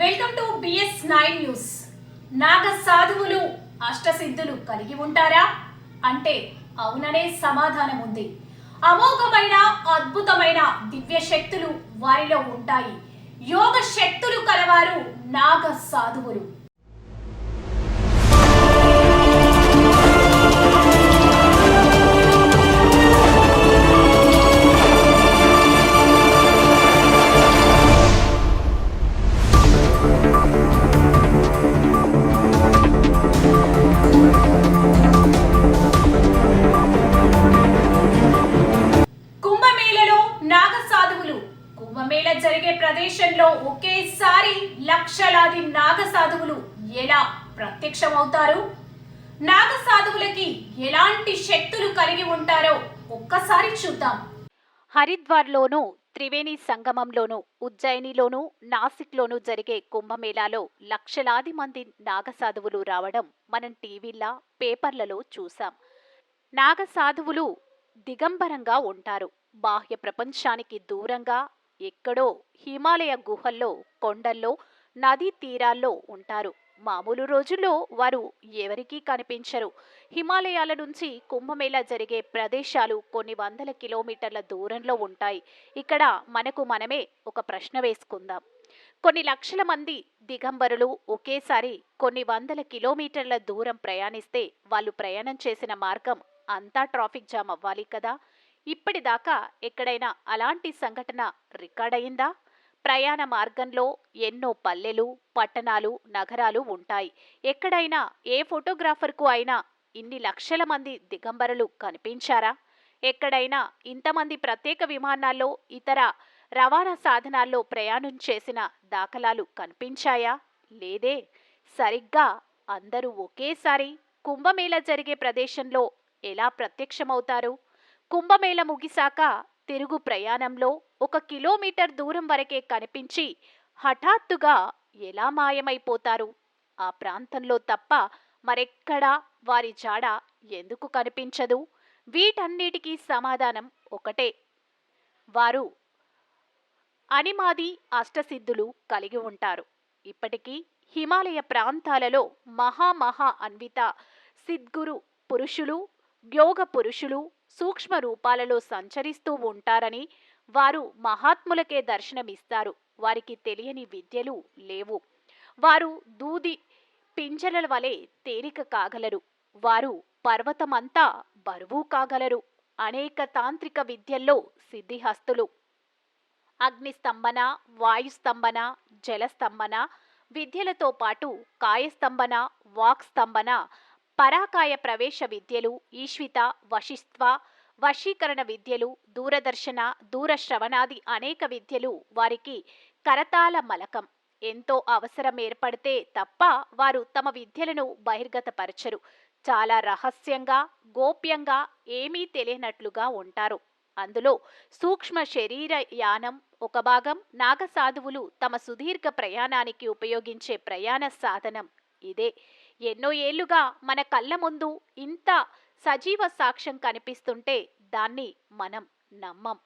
Welcome to BS nine news. నాగ సాధువులు అష్టసిద్ధులు కలిగి ఉంటారా? అంటే అవుననే సమాధానం ఉంది. అమోఘమైన అద్భుతమైన దివ్య శక్తులు వారిలో ఉంటాయి. యోగ శక్తులు కలవారు నాగ సాధువులు. ప్రదేశంలో ఒకేసారి లక్షలాది నాగ సాధువులు ఎలా ప్రత్యక్షమవుతారు? నాగ సాధువులకి ఎలాంటి శక్తులు కలిగి ఉంటారో ఒక్కసారి చూద్దాం. హరిద్వార్లోనూ త్రివేణి సంగమంలోనూ ఉజ్జయినిలోనూ నాసిక్లోనూ జరిగే కుంభమేళాలో లక్షలాది మంది నాగసాధువులు రావడం మనం టీవీలా పేపర్లలో చూసాం నాగసాధువులు దిగంబరంగా ఉంటారు. బాహ్య ప్రపంచానికి దూరంగా ఎక్కడో హిమాలయ గుహల్లో కొండల్లో నదీ తీరాల్లో ఉంటారు. మామూలు రోజుల్లో వారు ఎవరికీ కనిపించరు. హిమాలయాల నుంచి కుంభమేళా జరిగే ప్రదేశాలు కొన్ని వందల కిలోమీటర్ల దూరంలో ఉంటాయి. ఇక్కడ మనకు మనమే ఒక ప్రశ్న వేసుకుందాం. కొన్ని లక్షల మంది దిగంబరులు ఒకేసారి కొన్ని వందల కిలోమీటర్ల దూరం ప్రయాణిస్తే వాళ్ళు ప్రయాణం చేసిన మార్గం అంతా ట్రాఫిక్ జామ్ అవ్వాలి కదా? ఇప్పటిదాకా ఎక్కడైనా అలాంటి సంఘటన రికార్డయిందా? ప్రయాణ మార్గంలో ఎన్నో పల్లెలు పట్టణాలు నగరాలు ఉంటాయి. ఎక్కడైనా ఏ ఫోటోగ్రాఫర్కు అయినా ఇన్ని లక్షల మంది దిగంబరులు కనిపించారా? ఎక్కడైనా ఇంతమంది ప్రత్యేక విమానాల్లో ఇతర రవాణా సాధనాల్లో ప్రయాణం చేసిన దాఖలాలు కనిపించాయా? లేదే. సరిగ్గా అందరూ ఒకేసారి కుంభమేళ జరిగే ప్రదేశంలో ఎలా ప్రత్యక్షమవుతారు? కుంభమేళ ముగిశాక తిరుగు ప్రయాణంలో ఒక కిలోమీటర్ దూరం వరకే కనిపించి హఠాత్తుగా ఎలా మాయమైపోతారు? ఆ ప్రాంతంలో తప్ప మరెక్కడా? వారి జాడ ఎందుకు కనిపించదు? వీటన్నిటికీ సమాధానం ఒకటే. వారు అనిమాది అష్టసిద్ధులు కలిగి ఉంటారు. ఇప్పటికీ హిమాలయ ప్రాంతాలలో మహామహా అన్విత సిద్గురు పురుషులు యోగ పురుషులు సూక్ష్మ రూపాలలో సంచరిస్తూ ఉంటారని వారు మహాత్ములకే దర్శనమిస్తారు. వారికి తెలియని విద్యలు లేవు. వారు దూది పింజరల వలె తేలిక కాగలరు. వారు పర్వతమంతా బరువు కాగలరు. అనేక తాంత్రిక విద్యల్లో సిద్ధిహస్తులు. అగ్నిస్తంభన వాయుస్తంభన జలస్తంభన విద్యలతో పాటు కాయస్తంభన వాక్స్తంభన పరాకాయ ప్రవేశ విద్యలు ఈశ్విత వశిత్వ వశీకరణ విద్యలు దూరదర్శన దూరశ్రవణాది అనేక విద్యలు వారికి కరతాల మలకం. ఎంతో అవసరం ఏర్పడితే తప్ప వారు తమ విద్యలను బహిర్గతపరచరు. చాలా రహస్యంగా గోప్యంగా ఏమీ తెలియనట్లుగా ఉంటారు. అందులో సూక్ష్మ శరీర యానం ఒక భాగం నాగసాధువులు తమ సుదీర్ఘ ప్రయాణానికి ఉపయోగించే ప్రయాణ సాధనం ఇదే. ఎన్నో ఏళ్ళుగా మన కళ్ళ ముందు ఇంత సజీవ సాక్ష్యం కనిపిస్తుంటే దాన్ని మనం నమ్మం.